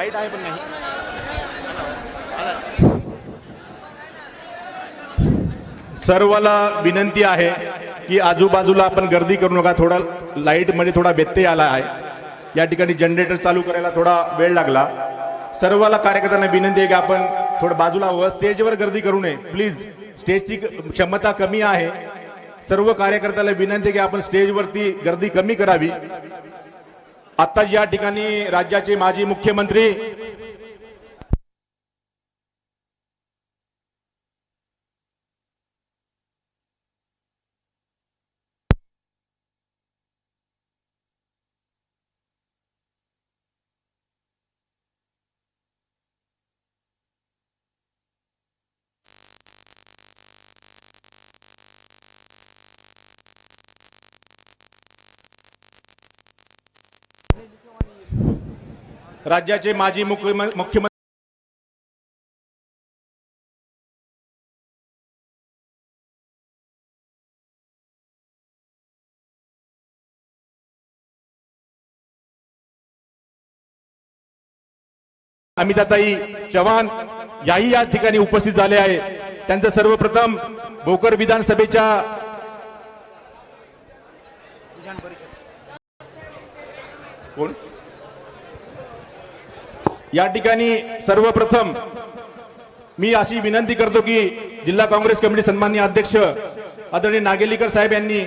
Light आहे पण नाही. सर्वाला विनंती आहे की आजूबाजूला आपण गर्दी करू नका. थोडा लाईटमध्ये थोडा व्यत्यय आला आहे. या ठिकाणी जनरेटर चालू करायला थोडा वेळ लागला. सर्वाला कार्यकर्त्यांना विनंती आहे की आपण थोडं बाजूला व स्टेजवर गर्दी करू नये. प्लीज स्टेजची क्षमता कमी आहे. सर्व कार्यकर्त्याला विनंती आहे की आपण स्टेजवरती गर्दी कमी करावी. आता या ठिकाणी राज्याचे माजी मुख्यमंत्री राज्याचे माजी मुख्यमंत्री अमिताताई चव्हाण याही या ठिकाणी उपस्थित झाले आहे त्यांचं सर्वप्रथम भोकर विधानसभेच्या कोण? या ठिकाणी सर्वप्रथम मी अशी विनंती करतो की जिल्हा काँग्रेस कमिटी सन्माननीय अध्यक्ष आदरणीय नागेलीकर साहेब यांनी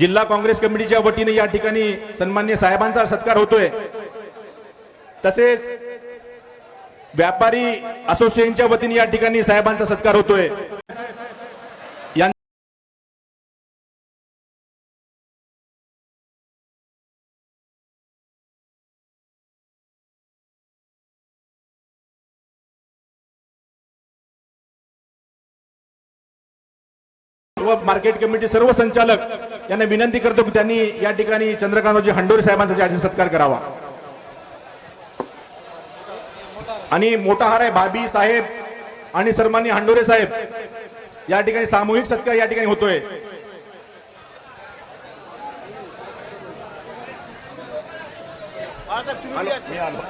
जिल्हा काँग्रेस कमिटीच्या वतीने या ठिकाणी सन्मान्य साहेबांचा सत्कार होतोय. तसेच व्यापारी असोसिएशनच्या वतीने या ठिकाणी साहेबांचा सत्कार होतोय. सर्व मार्केट कमिटी सर्व संचालक यांना विनंती करतो की त्यांनी या ठिकाणी चंद्रकांतजी हंडोरे साहेबांचा सत्कार करावा. आणि मोठा हार आहे भाभी साहेब आणि सन्मान्य हंडोरे साहेब. या ठिकाणी सामूहिक सत्कार या ठिकाणी होतोय. मी आलो.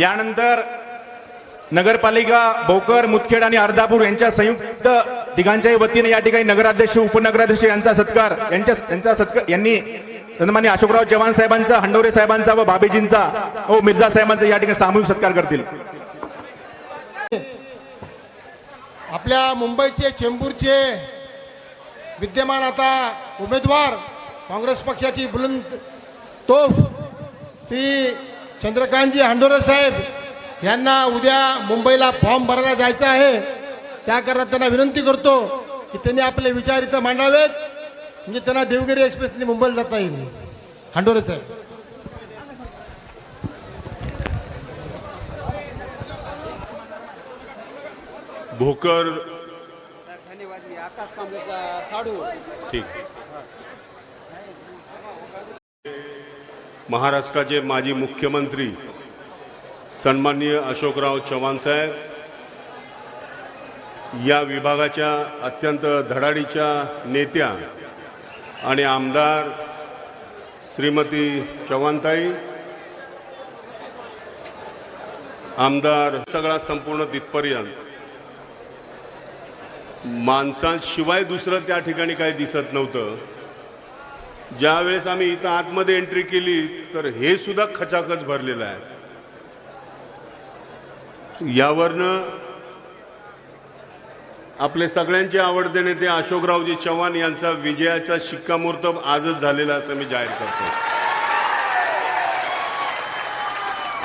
यानंतर नगरपालिका भोकर मुदखेड आणि अर्धापूर यांच्या संयुक्त तिघांच्याही वतीने या ठिकाणी नगराध्यक्ष उपनगराध्यक्ष यांचा सत्कार यांच्या यांचा सत्कार यांनी सन्मान्य अशोकराव चव्हाण साहेबांचा हंडोरे साहेबांचा व बाबेजींचा व मिर्झा साहेबांचा या ठिकाणी सामूहिक सत्कार करतील. आपल्या मुंबईचे चेंबूरचे विद्यमान आता उमेदवार काँग्रेस पक्षाची बुलंद तोफ श्री चंद्रकांतजी हांडोरे साहेब यांना उद्या मुंबईला फॉर्म भरायला जायचं आहे. त्याकरता त्यांना विनंती करतो की त्यांनी आपले विचार इथं मांडावेत. म्हणजे त्यांना देवगिरी एक्सप्रेसने मुंबईला जाता येईल. हांडोरे साहेब. भोकर. धन्यवाद मी आकाश कांबळेचा साडू. ठीक. महाराष्ट्राचे माजी मुख्यमंत्री सन्माननीय अशोकराव चव्हाण साहेब या विभागाच्या अत्यंत धडाडीच्या नेत्या आणि आमदार श्रीमती चव्हाणताई आमदार सगळा संपूर्ण तिथपर्यंत. माणसांशिवाय दुसरं त्या ठिकाणी काही दिसत नव्हतं. ज्यावेळेस आम्ही इथं आतमध्ये एंट्री केली तर हे सुद्धा खचाखच भरलेलं आहे. यावरनं आपले सगळ्यांचे आवडते नेते अशोकरावजी चव्हाण यांचा विजयाचा शिक्कामोर्तब आजच झालेला असं मी जाहीर करतो.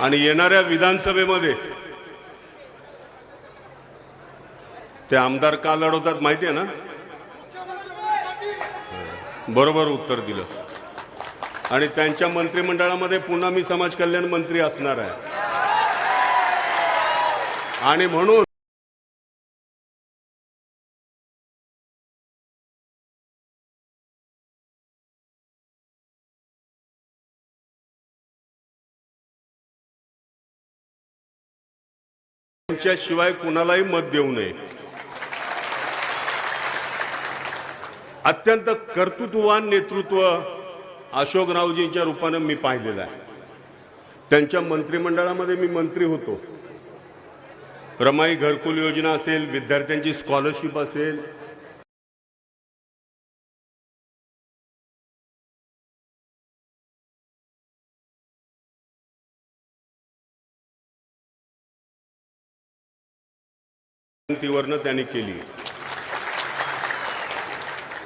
आणि येणाऱ्या विधानसभेमध्ये ते आमदार का लढवतात माहिती आहे ना? बरोबर उत्तर दिलं. आणि त्यांच्या मंत्रिमंडळामध्ये पुन्हा मी समाज कल्याण मंत्री असणार आहे. आणि म्हणून त्यांच्याशिवाय कुणालाही मत देऊ नये. अत्यंत कर्तृत्ववान नेतृत्व अशोकरावजींच्या रूपानं मी पाहिलेलं आहे. त्यांच्या मंत्रिमंडळामध्ये मी मंत्री होतो. रमाई घरकुल योजना असेल विद्यार्थ्यांची स्कॉलरशिप असेल. त्यांनी केली.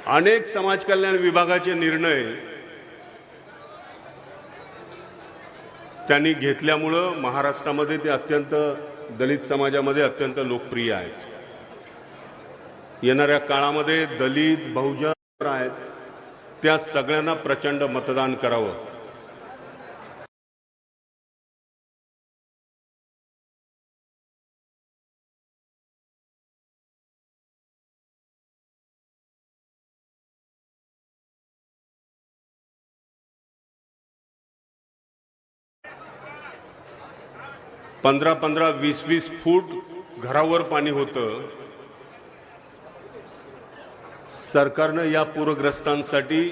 अनेक समाज कल्याण विभागाचे निर्णय त्यांनी घेतल्यामुळं महाराष्ट्रामध्ये ते अत्यंत दलित समाजामध्ये अत्यंत लोकप्रिय आहेत. येणाऱ्या काळामध्ये दलित बहुजन आहेत. त्या सगळ्यांना प्रचंड मतदान करावं. पंधरा पंधरा वीस वीस फूट घरावर पाणी होतं. सरकारनं या पूरग्रस्तांसाठी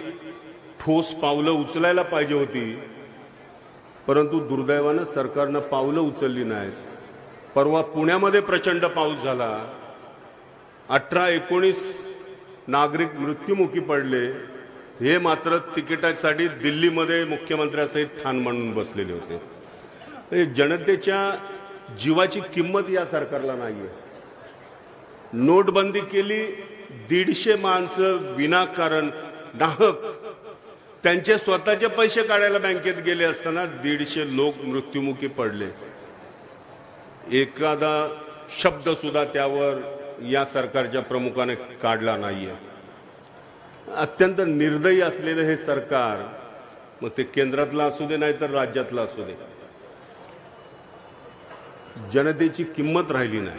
ठोस पावलं उचलायला पाहिजे होती परंतु दुर्दैवानं सरकारनं पावलं उचलली नाहीत. परवा पुण्यामध्ये प्रचंड पाऊस झाला. अठरा एकोणीस नागरिक मृत्युमुखी पडले. हे मात्र तिकिटासाठी दिल्लीमध्ये मुख्यमंत्र्यासहित ठाण मांडून बसलेले होते. जनतेच्या जीवाची किंमत या सरकारला नाहीये. नोटबंदी केली दीडशे माणसं विनाकारण नाहक त्यांचे स्वतःचे पैसे काढायला बँकेत गेले असताना दीडशे लोक मृत्युमुखी पडले. एखादा शब्द सुद्धा त्यावर या सरकारच्या प्रमुखाने काढला नाहीये. अत्यंत निर्दयी असलेलं हे सरकार मग ते केंद्रातलं असू दे नाही तर राज्यातलं असू दे जनतेची किंमत राहिली नाही.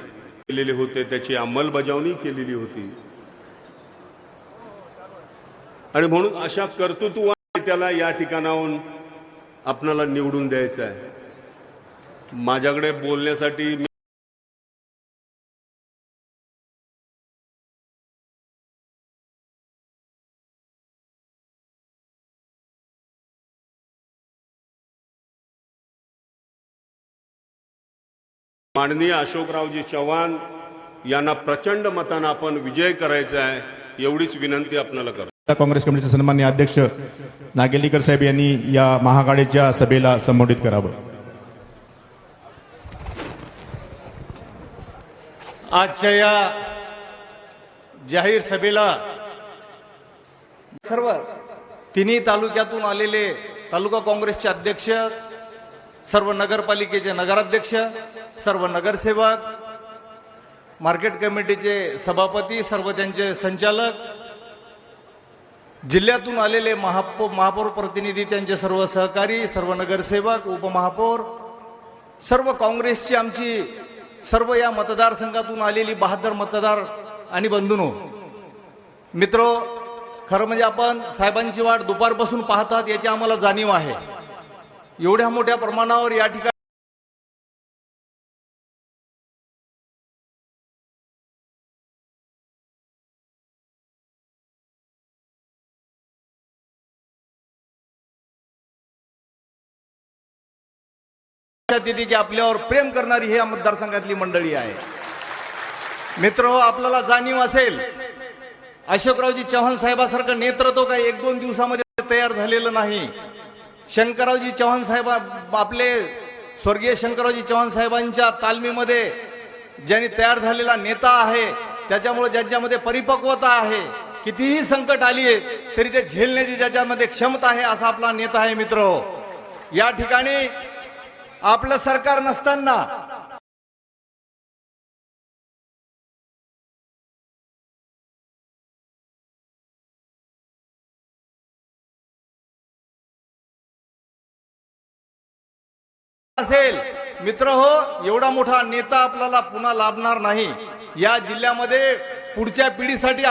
केलेले होते त्याची अंमलबजावणी केलेली होती. आणि म्हणून अशा कर्तृत्व त्याला या ठिकाणाहून आपणाला निवडून द्यायचं आहे. माझ्याकडे बोलण्यासाठी माननीय अशोकरावजी चव्हाण यांना प्रचंड मतानं आपण विजय करायचा आहे एवढीच विनंती आपल्याला करतो. काँग्रेस कमिटीचे सन्मान्य अध्यक्ष नागेलीकर साहेब यांनी या महाआघाडीच्या सभेला संबोधित करावं. आजच्या या जाहीर सभेला सर्व तिन्ही तालुक्यातून आलेले तालुका काँग्रेसचे अध्यक्ष सर्व नगरपालिकेचे नगराध्यक्ष सर्व नगरसेवक मार्केट कमिटीचे सभापती सर्व त्यांचे संचालक जिल्ह्यातून आलेले महापौर महापौर प्रतिनिधी त्यांचे सर्व सहकारी सर्व नगरसेवक उपमहापौर सर्व काँग्रेसची आमची सर्व या मतदारसंघातून आलेली बहादर मतदार आणि बंधूनो मित्र खरं म्हणजे आपण साहेबांची वाट दुपारपासून पाहतात याची आम्हाला जाणीव आहे. एवढ्या मोठ्या प्रमाणावर या ठिकाणी लक्षात येते की आपल्यावर प्रेम करणारी ही मतदारसंघातली मंडळी आहे. मित्र आपल्याला जाणीव असेल अशोकरावजी चव्हाण साहेबासारखं नेतृत्व काय एक दोन दिवसामध्ये तयार झालेलं नाही. शंकररावजी चव्हाण साहेब आपले स्वर्गीय शंकररावजी चव्हाण साहेबांच्या तालमीमध्ये ज्यांनी तयार झालेला नेता आहे त्याच्यामुळे ज्यांच्यामध्ये परिपक्वता आहे कितीही संकट आली तरी ते झेलण्याची ज्याच्यामध्ये क्षमता आहे असा आपला नेता आहे मित्र. या ठिकाणी आपलं सरकार नसताना. असेल. मित्र हो एवढा मोठा नेता आपल्याला पुन्हा लाभणार नाही. या जिल्ह्यामध्ये पुढच्या पिढीसाठी